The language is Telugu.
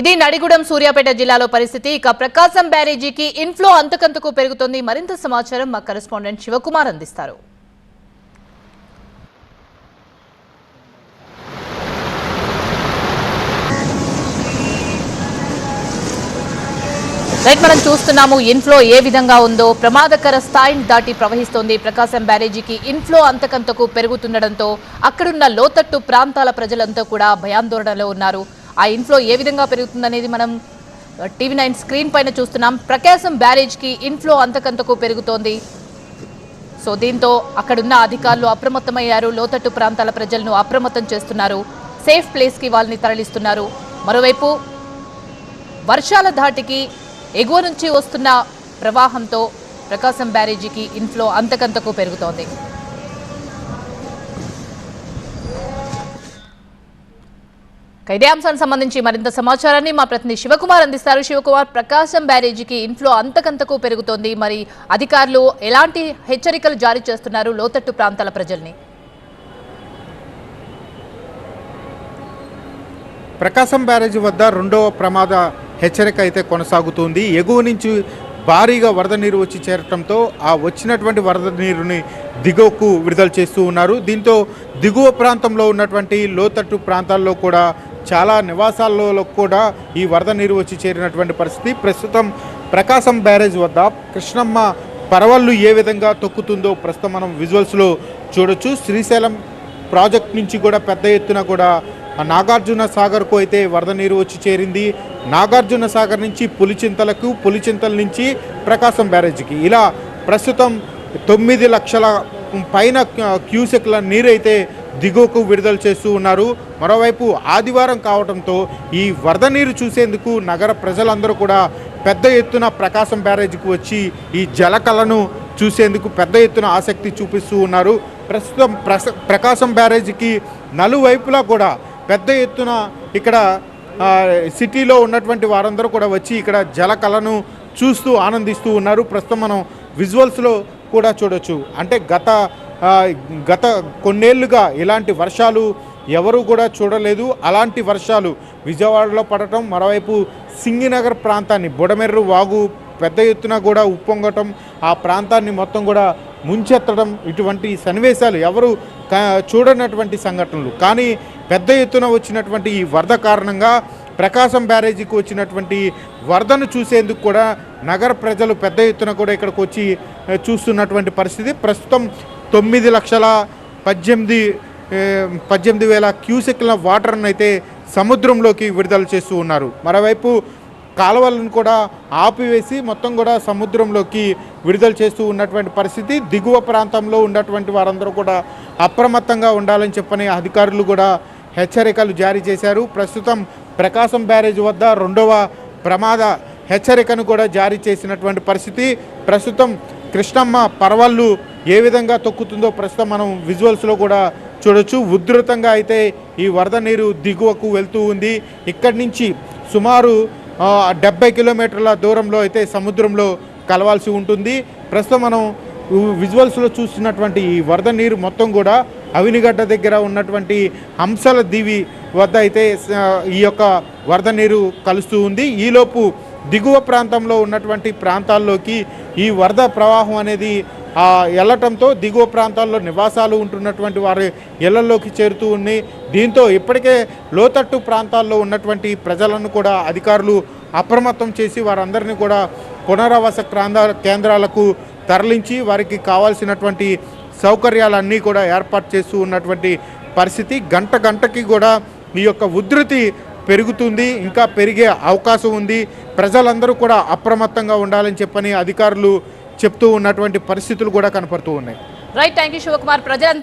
ఇది నడిగూడెం సూర్యాపేట జిల్లాలో పరిస్థితి. ఇక ప్రకాశం బ్యారేజీకి ఇన్ఫ్లో అంతకంతకు పెరుగుతోంది. మరింత సమాచారం మా కరెస్పాండెంట్ శివకుమార్ అందిస్తారు. రైట్ మనం చూస్తున్నాము ఇన్ఫ్లో ఏ విధంగా ఉందో. ప్రమాదకర స్థాయిని దాటి ప్రవహిస్తోంది. ప్రకాశం బ్యారేజీకి ఇన్ఫ్లో అంతకంతకు పెరుగుతుండడంతో అక్కడున్న లోతట్టు ప్రాంతాల ప్రజలంతా కూడా భయాందోళనలో ఉన్నారు. ఆ ఇన్ఫ్లో ఏ విధంగా పెరుగుతుందనేది మనం టీవీ నైన్ స్క్రీన్ పైన చూస్తున్నాం. ప్రకాశం బ్యారేజ్కి ఇన్ఫ్లో అంతకంతకు పెరుగుతోంది. సో దీంతో అక్కడున్న అధికారులు అప్రమత్తమయ్యారు. లోతట్టు ప్రాంతాల ప్రజలను అప్రమత్తం చేస్తున్నారు. సేఫ్ ప్లేస్కి వాళ్ళని తరలిస్తున్నారు. మరోవైపు వర్షాల ధాటికి ఎగువ నుంచి వస్తున్న ప్రవాహంతో ప్రకాశం బ్యారేజీకి ఇన్ఫ్లో అంతకంతకు పెరుగుతోంది. ఇదే అంశానికి సంబంధించి మరింత సమాచారాన్ని మా ప్రతినిధి శివకుమార్ అందిస్తారు. శివకుమార్ ప్రకాశం బ్యారేజీకి ఇన్ఫ్లో అంతకంతకు పెరుగుతోంది. మరి అధికారులు ఎలాంటి హెచ్చరికలు జారీ చేస్తున్నారు లోతట్టు ప్రాంతాల ప్రజల్ని? ప్రకాశం బ్యారేజ్ వద్ద రెండవ ప్రమాద హెచ్చరిక అయితే కొనసాగుతుంది. ఎగువ నుంచి భారీగా వరద నీరు వచ్చి చేరటంతో ఆ వచ్చినటువంటి వరద నీరుని దిగువకు విడుదల చేస్తూ ఉన్నారు. దీంతో దిగువ ప్రాంతంలో ఉన్నటువంటి లోతట్టు ప్రాంతాల్లో కూడా చాలా నివాసాల్లో కూడా ఈ వరద నీరు వచ్చి చేరినటువంటి పరిస్థితి. ప్రస్తుతం ప్రకాశం బ్యారేజ్ వద్ద కృష్ణమ్మ పరవళ్ళు ఏ విధంగా తొక్కుతుందో ప్రస్తుతం మనం విజువల్స్లో చూడొచ్చు. శ్రీశైలం ప్రాజెక్ట్ నుంచి కూడా పెద్ద ఎత్తున కూడా నాగార్జున సాగర్కు అయితే వరద నీరు వచ్చి చేరింది. నాగార్జున సాగర్ నుంచి పులిచింతలకు పులిచింతల నుంచి ప్రకాశం బ్యారేజ్కి. ఇలా ప్రస్తుతం తొమ్మిది లక్షల పైన క్యూసెక్ల నీరైతే దిగువకు విడుదల చేస్తూ ఉన్నారు. మరోవైపు ఆదివారం కావడంతో ఈ వరద నీరు చూసేందుకు నగర ప్రజలందరూ కూడా పెద్ద ఎత్తున ప్రకాశం బ్యారేజీకి వచ్చి ఈ జలకళను చూసేందుకు పెద్ద ఎత్తున ఆసక్తి చూపిస్తూ ఉన్నారు. ప్రస్తుతం ప్రస ప్రకాశం బ్యారేజీకి నలువైపులా కూడా పెద్ద ఎత్తున ఇక్కడ సిటీలో ఉన్నటువంటి వారందరూ కూడా వచ్చి ఇక్కడ జలకళను చూస్తూ ఆనందిస్తూ ఉన్నారు. ప్రస్తుతం మనం విజువల్స్లో కూడా చూడొచ్చు. అంటే గత గత కొన్నేళ్ళుగా ఇలాంటి వర్షాలు ఎవరు కూడా చూడలేదు. అలాంటి వర్షాలు విజయవాడలో పడటం మరోవైపు సింగినగర్ ప్రాంతాన్ని బుడమెర్రు వాగు పెద్ద ఎత్తున కూడా ఉప్పొంగటం ఆ ప్రాంతాన్ని మొత్తం కూడా ముంచెత్తడం ఇటువంటి సన్నివేశాలు ఎవరు చూడనటువంటి సంఘటనలు. కానీ పెద్ద ఎత్తున వచ్చినటువంటి ఈ వరద కారణంగా ప్రకాశం బ్యారేజీకి వచ్చినటువంటి వరదను చూసేందుకు కూడా నగర ప్రజలు పెద్ద ఎత్తున కూడా ఇక్కడికి వచ్చి చూస్తున్నటువంటి పరిస్థితి. ప్రస్తుతం తొమ్మిది లక్షల పద్దెనిమిది పద్దెనిమిది వేల క్యూసెక్ల వాటర్ను అయితే సముద్రంలోకి విడుదల చేస్తూ ఉన్నారు. మరోవైపు కాలువలను కూడా ఆపివేసి మొత్తం కూడా సముద్రంలోకి విడుదల చేస్తూ ఉన్నటువంటి పరిస్థితి. దిగువ ప్రాంతంలో ఉన్నటువంటి వారందరూ కూడా అప్రమత్తంగా ఉండాలని చెప్పని అధికారులు కూడా హెచ్చరికలు జారీ చేశారు. ప్రస్తుతం ప్రకాశం బ్యారేజ్ వద్ద రెండవ ప్రమాద హెచ్చరికను కూడా జారీ చేసినటువంటి పరిస్థితి. ప్రస్తుతం కృష్ణమ్మ పర్వళ్ళు ఏ విధంగా తొక్కుతుందో ప్రస్తుతం మనం విజువల్స్లో కూడా చూడొచ్చు. ఉధృతంగా అయితే ఈ వరద నీరు దిగువకు వెళ్తూ ఉంది. ఇక్కడి నుంచి సుమారు డెబ్బై కిలోమీటర్ల దూరంలో అయితే సముద్రంలో కలవాల్సి ఉంటుంది. ప్రస్తుతం మనం విజువల్స్లో చూస్తున్నటువంటి ఈ వరద నీరు మొత్తం కూడా అవినిగడ్డ దగ్గర ఉన్నటువంటి హంసల దీవి వద్ద అయితే ఈ యొక్క వరద నీరు కలుస్తూ ఉంది. ఈలోపు దిగువ ప్రాంతంలో ఉన్నటువంటి ప్రాంతాల్లోకి ఈ వరద ప్రవాహం అనేది వెళ్ళటంతో దిగువ ప్రాంతాల్లో నివాసాలు ఉంటున్నటువంటి వారి ఇళ్ళలోకి చేరుతూ ఉంది దీంతో ఇప్పటికే లోతట్టు ప్రాంతాల్లో ఉన్నటువంటి ప్రజలను కూడా అధికారులు అప్రమత్తం చేసి వారందరినీ కూడా పునరావాస కేంద్రాలకు తరలించి వారికి కావాల్సినటువంటి సౌకర్యాలన్నీ కూడా ఏర్పాటు చేస్తూ ఉన్నటువంటి పరిస్థితి గంట గంటకి కూడా ఈ యొక్క ఉధృతి పెరుగుతుంది ఇంకా పెరిగే అవకాశం ఉంది. ప్రజలందరూ కూడా అప్రమత్తంగా ఉండాలని చెప్పని అధికారులు చెప్తూ ఉన్నటువంటి పరిస్థితులు కూడా కనపడుతూ ఉన్నాయి. రైట్ థ్యాంక్ యూ శివకుమార్ ప్రజలంతా